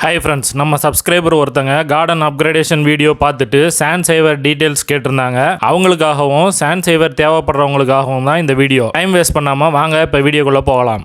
Hi friends நம்ம subscriber ஒருத்தங்க garden upgradation video பார்த்துட்டு சாண்ட் சேவர் டீட்டெயில்ஸ் கேட்டிருந்தாங்க. அவங்களுக்காகவும் சாண்ட் சேவர் தேவைப்படுறவங்களுக்காகவும் தான் இந்த வீடியோ டைம் வேஸ்ட் பண்ணாமல் வாங்க இப்போ வீடியோக்குள்ளே போகலாம்.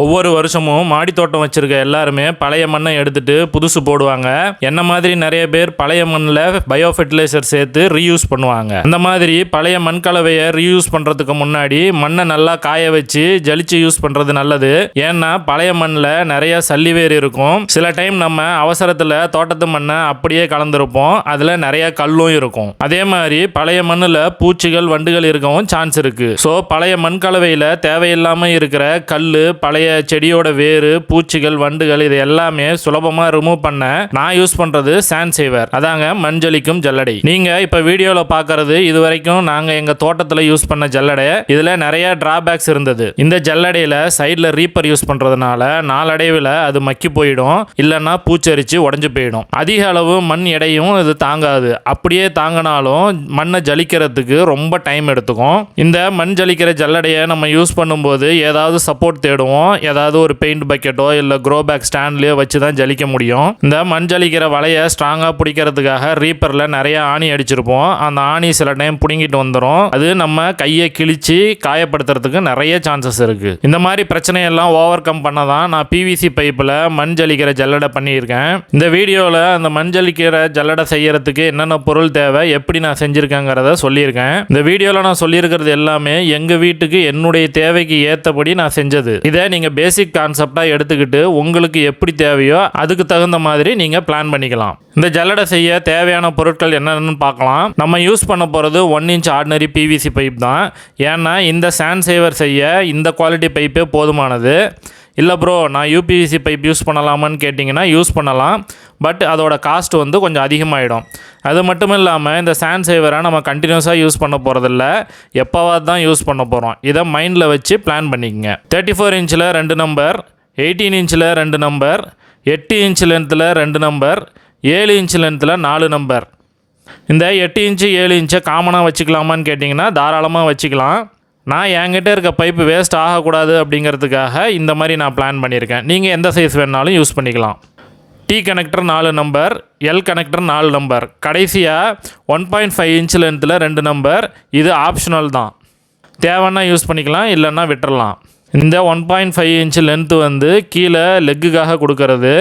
ஒவ்வொரு வருஷமும் மாடி தோட்டம் வச்சிருக்க எல்லாருமே பழைய மண்ணை எடுத்துட்டு புதுசு போடுவாங்க. என்ன மாதிரி நிறைய பேர் பழைய மண்ணில் பயோ ஃபெர்டிலைசர் சேர்த்து ரீயூஸ் பண்ணுவாங்க. அந்த மாதிரி பழைய மண் கலவையை ரீயூஸ் பண்ணுறதுக்கு முன்னாடி மண்ணை நல்லா காய வச்சு ஜலிச்சு யூஸ் பண்ணுறது நல்லது. ஏன்னா பழைய மண்ணில் நிறைய சல்லிவேர் இருக்கும். சில டைம் நம்ம அவசரத்தில் தோட்டத்து மண்ணை அப்படியே கலந்துருப்போம். அதில் நிறைய கல்லும் இருக்கும். அதே மாதிரி பழைய மண்ணில் பூச்சிகள் வண்டுகள் இருக்கவும் சான்ஸ் இருக்கு. ஸோ பழைய மண் கலவையில் தேவையில்லாமல் இருக்கிற கல் பழைய செடியோட வேறு பூச்சிகள் வண்டுகள் இது எல்லாமே சுலபமாக ரிமூவ் பண்ண நான் யூஸ் பண்ணுறது சாண்ட் சேவர் அதாங்க மஞ்சளிக்கும் ஜல்லடை. நீங்கள் இப்போ வீடியோவில் பார்க்கறது இது வரைக்கும் நாங்கள் எங்கள் தோட்டத்தில் யூஸ் பண்ண ஜல்லடை இதில் நிறைய டிராபேக்ஸ் இருந்தது. இந்த ஜல்லடையில் சைடில் ரீப்பர் யூஸ் பண்ணுறதுனால நாளடைவில் அது மக்கி போயிடும். இல்லைன்னா பூச்சரித்து உடஞ்சி போயிடும். அதிக அளவு மண் எடையும் இது தாங்காது. அப்படியே தாங்கினாலும் மண்ணை ஜலிக்கிறதுக்கு ரொம்ப டைம் எடுத்துக்கும். இந்த மண் ஜலிக்கிற ஜல்லடையை நம்ம யூஸ் பண்ணும்போது ஏதாவது சப்போர்ட் தேடுவோம். ஏதாவது ஒரு பெயிண்ட் பக்கெட்டோ இல்லை க்ரோ பேக் ஸ்டாண்ட்லேயோ வச்சு தான் ஜலிக்க முடியும். இந்த மண் ஜலிக்கிற வலையை ஸ்ட்ராங்காக பிடிக்கிறதுக்காக ரீப்பரில் நிறைய ஆணி அடிச்சிருப்போம். அந்த ஆணி சில டைம் பிடுங்கிட்டு வந்துடும் அது நம்ம கையை கிழிச்சு காயப்படுத்துறதுக்கு நிறைய சான்சஸ் இருக்குது இந்த மாதிரி பிரச்சனையெல்லாம் ஓவர் கம் பண்ண தான் நான் பிவிசி பைப்பில் மண் ஜலிக்கிற ஜல்லடை பண்ணியிருக்கேன். இந்த வீடியோவில் அந்த மண் ஜலிக்கிற ஜல்லடை செய்யறதுக்கு என்னென்ன பொருள் தேவை எப்படி நான் செஞ்சுருக்கேங்கிறத சொல்லியிருக்கேன். இந்த வீடியோவில் நான் சொல்லியிருக்கிறது எல்லாமே எங்கள் வீட்டுக்கு என்னுடைய தேவைக்கு ஏற்றபடி நான் செஞ்சது. இதை நீங்கள் நீங்கள் பேசிக் கான்செப்டாக எடுத்துக்கிட்டு உங்களுக்கு எப்படி தேவையோ அதுக்கு தகுந்த மாதிரி நீங்கள் பிளான் பண்ணிக்கலாம். இந்த ஜல்லடை செய்ய தேவையான பொருட்கள் என்னென்னு பார்க்கலாம். நம்ம யூஸ் பண்ண போகிறது one inch ordinary PVC pipe தான். ஏன்னா இந்த சாண்ட் சேவர் செய்ய இந்த குவாலிட்டி பைப்பே போதுமானது. இல்லை ப்ரோ நான் யூபிவிசி பைப் யூஸ் பண்ணலாமான்னு கேட்டிங்கன்னா யூஸ் பண்ணலாம். பட் அதோட காஸ்ட் வந்து கொஞ்சம் அதிகமாகிடும் அது மட்டும் இல்லாமல் இந்த சாண்ட் சேவரை நம்ம கண்டினியூஸாக யூஸ் பண்ண போகிறதில்ல எப்போவாது தான் யூஸ் பண்ண போகிறோம் இதை மைண்டில் வச்சு பிளான் பண்ணிக்கங்க. தேர்ட்டி ஃபோர் இன்ச்சில் ரெண்டு நம்பர் எயிட்டீன் இன்ச்சில் ரெண்டு நம்பர் எட்டு இன்ச் லென்த்தில் ரெண்டு நம்பர் ஏழு இன்ச் லென்த்தில் நாலு நம்பர் இந்த எட்டு இன்ச்சு ஏழு இன்ச்சை காமனாக வச்சுக்கலாமான்னு கேட்டிங்கன்னா தாராளமாக வச்சுக்கலாம். நான் என்கிட்ட இருக்க பைப்பு வேஸ்ட் ஆகக்கூடாது அப்படிங்கிறதுக்காக இந்த மாதிரி நான் பிளான் பண்ணியிருக்கேன். நீங்கள் எந்த சைஸ் வேணாலும் யூஸ் பண்ணிக்கலாம். டி கனெக்டர் நாலு நம்பர் எல் கனெக்டர் நாலு நம்பர் கடைசியாக ஒன் பாயிண்ட் ஃபைவ் இன்ச் லென்த்தில் ரெண்டு நம்பர் இது ஆப்ஷனல் தான். தேவைன்னா யூஸ் பண்ணிக்கலாம் இல்லைன்னா விட்டுறலாம். இந்த one point five inch length வந்து கீழே லெக்குக்காக கொடுக்கறது.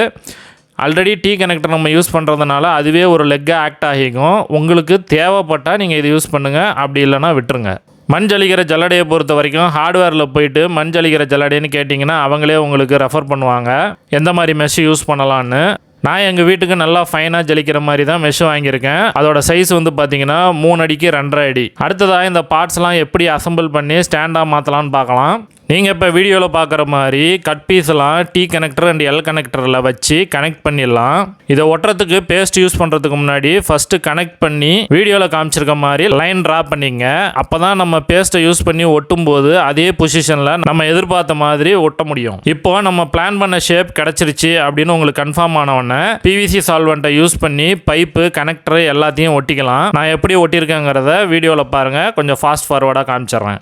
ஆல்ரெடி டீ கனெக்டர் நம்ம யூஸ் பண்ணுறதுனால அதுவே ஒரு லெக்காக ஆக்ட் ஆகிக்கும். உங்களுக்கு தேவைப்பட்டால் நீங்கள் இது யூஸ் பண்ணுங்கள் அப்படி இல்லைன்னா விட்டுருங்க. மண் ஜலிக்கிற ஜல்லடையை பொறுத்த வரைக்கும் ஹார்ட்வேரில் போயிட்டு மண் ஜலிக்கிற ஜல்லடைன்னு கேட்டிங்கன்னா அவங்களே உங்களுக்கு ரெஃபர் பண்ணுவாங்க. எந்த மாதிரி மெஷ் யூஸ் பண்ணலான்னு நான் எங்கள் வீட்டுக்கு நல்லா ஃபைனாக ஜலிக்கிற மாதிரி தான் மெஷ் வாங்கியிருக்கேன். அதோட சைஸ் வந்து பார்த்தீங்கன்னா மூணு அடிக்கு ரெண்டரை அடி. அடுத்ததாக இந்த பார்ட்ஸ்லாம் எப்படி அசம்பிள் பண்ணி ஸ்டாண்டாக மாற்றலான்னு பார்க்கலாம். நீங்கள் இப்போ வீடியோவில் பார்க்குற மாதிரி கட் பீஸ்லாம் டி கனெக்டர் அண்ட் எல் கனெக்டரில் வச்சு கனெக்ட் பண்ணிடலாம். இதை ஒட்டுறதுக்கு பேஸ்ட் யூஸ் பண்ணுறதுக்கு முன்னாடி ஃபஸ்ட்டு கனெக்ட் பண்ணி வீடியோவில் காமிச்சிருக்க மாதிரி லைன் ட்ரா பண்ணிங்க. அப்போ தான் நம்ம பேஸ்ட்டை யூஸ் பண்ணி ஒட்டும் போது அதே பொசிஷனில் நம்ம எதிர்பார்த்த மாதிரி ஒட்ட முடியும். இப்போ நம்ம பிளான் பண்ண ஷேப் கிடச்சிருச்சு அப்படின்னு உங்களுக்கு கன்ஃபார்ம் ஆனவொடனே பிவிசி சால்வெண்ட்டை யூஸ் பண்ணி பைப்பு கனெக்டர் எல்லாத்தையும் ஒட்டிக்கலாம். நான் எப்படி ஒட்டியிருக்கேங்கிறத வீடியோவில் பாருங்கள் கொஞ்சம் ஃபாஸ்ட் ஃபார்வர்டாக காமிச்சிடுறேன்.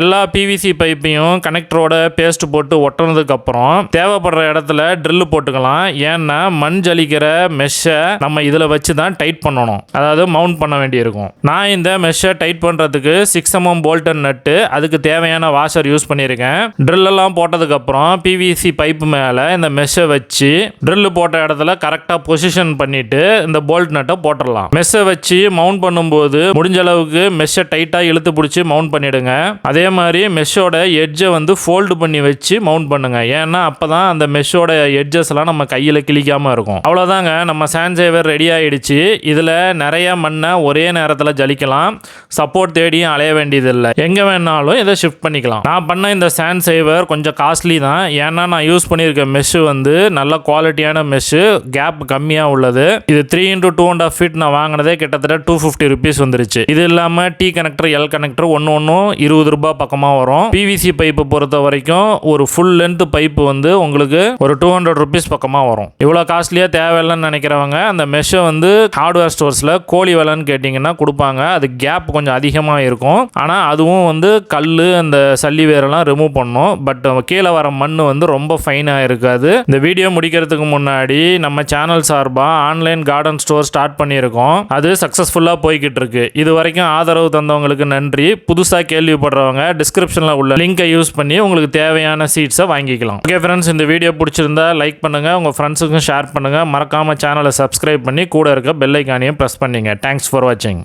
எல்லா பிவிசி பைப்பையும் கனெக்டரோட பேஸ்ட் போட்டு ஒட்டினதுக்கப்புறம் தேவைப்படுற இடத்துல ட்ரில்லு போட்டுக்கலாம். ஏன்னா மண் ஜலிக்கிற மெஷ்ஷை நம்ம இதில் வச்சு தான் டைட் பண்ணணும். அதாவது மவுண்ட் பண்ண வேண்டியிருக்கும். நான் இந்த மெஷ்ஷை டைட் பண்ணுறதுக்கு சிக்ஸ் எம்எம் போல்டன் நட்டு அதுக்கு தேவையான வாஷர் யூஸ் பண்ணியிருக்கேன். ட்ரில்லெல்லாம் போட்டதுக்கப்புறம் பிவிசி பைப்பு மேலே இந்த மெஷ்ஷை வச்சு ட்ரில்லு போட்ட இடத்துல கரெக்டாக பொசிஷன் பண்ணிவிட்டு இந்த போல்ட் நட்டை போட்டுடலாம். மெஷ்ஷை வச்சு மவுண்ட் பண்ணும்போது முடிஞ்ச அளவுக்கு மெஷ்ஷை டைட்டாக இழுத்து பிடிச்சி மவுண்ட் பண்ணிவிடுங்க அதே மாதிரி மெஷ்ஷோட எட்ஜை வந்து ஃபோல்டு பண்ணி வச்சு மவுண்ட் பண்ணுங்கள் ஏன்னா அப்போ தான் அந்த மெஷ்ஷோட எட்ஜஸ்லாம் நம்ம கையில் கிழிக்காமல் இருக்கும். அவ்வளோதாங்க நம்ம சான்சேவர் ரெடி ஆகிடுச்சு இதில் நிறைய மண்ணை ஒரே நேரத்தில் ஜலிக்கலாம். சப்போர்ட் தேடியும் அலைய வேண்டியதில்லை. எங்கே வேணாலும் இதை ஷிஃப்ட் பண்ணிக்கலாம். நான் பண்ண இந்த சாண்ட் சேவர் கொஞ்சம் காஸ்ட்லி தான். ஏன்னா நான் யூஸ் பண்ணியிருக்க மெஷ்ஷு வந்து நல்ல குவாலிட்டியான மெஷ்ஷு கேப் கம்மியாக உள்ளது. இது three into two and half feet நான் வாங்கினதே கிட்டத்தட்ட டூ ஃபிஃப்டி ருபீஸ் வந்துருச்சு. இது இல்லாமல் டி கனெக்டர் எல் கனெக்டர் ஒன்று ஒன்றும் இருபது ரூபாய் பக்கமாக வரும். பிவிசி பைப்பு பொறுத்த வரைக்கும் ஒரு ஃபுல் லென்த் பைப்பு வந்து உங்களுக்கு ஒரு டூ ஹண்ட்ரட் ருபீஸ் பக்கமாக வரும். இவ்வளோ காஸ்ட்லியாக தேவையில்லைன்னு நினைக்கிறவங்க அந்த மெஷ்ஷை வந்து ஹார்ட்வேர் ஸ்டோர்ஸில் கோழி விலைன்னு கேட்டிங்கன்னா கொடுப்பாங்க. அது கேப் கொஞ்சம் அதிகமாக இருக்கும். ஆனால் அதுவும் வந்து கல் அந்த சல்லி வேரெல்லாம் ரிமூவ் பண்ணும். பட் கீழே வர மண் வந்து ரொம்ப ஃபைனாக இருக்காது. இந்த வீடியோ முடிக்கிறதுக்கு முன்னாடி நம்ம சேனல் சார்பாக ஆன்லைன் கார்டன் ஸ்டோர் ஸ்டார்ட் பண்ணியிருக்கோம். அது சக்ஸஸ்ஃபுல்லாக போய்கிட்டு இருக்கு. இது வரைக்கும் ஆதரவு தந்தவங்களுக்கு நன்றி. புதுசாக கேள்விப்படுறவங்க கொடுத்துருக்காங்க. டிஸ்கிரிப்ஷனில் உள்ள லிங்கை யூஸ் பண்ணி உங்களுக்கு தேவையான சீட்ஸை வாங்கிக்கலாம். ஓகே ஃப்ரெண்ட்ஸ் இந்த வீடியோ பிடிச்சிருந்தா லைக் பண்ணுங்கள் உங்கள் ஃப்ரெண்ட்ஸுக்கும் ஷேர் பண்ணுங்கள் மறக்காமல் சேனலை சப்ஸ்கிரைப் பண்ணி கூட இருக்க பெல்லைக்கானையும் ப்ரெஸ் பண்ணிங்க. தேங்க்ஸ் ஃபார் வாட்சிங்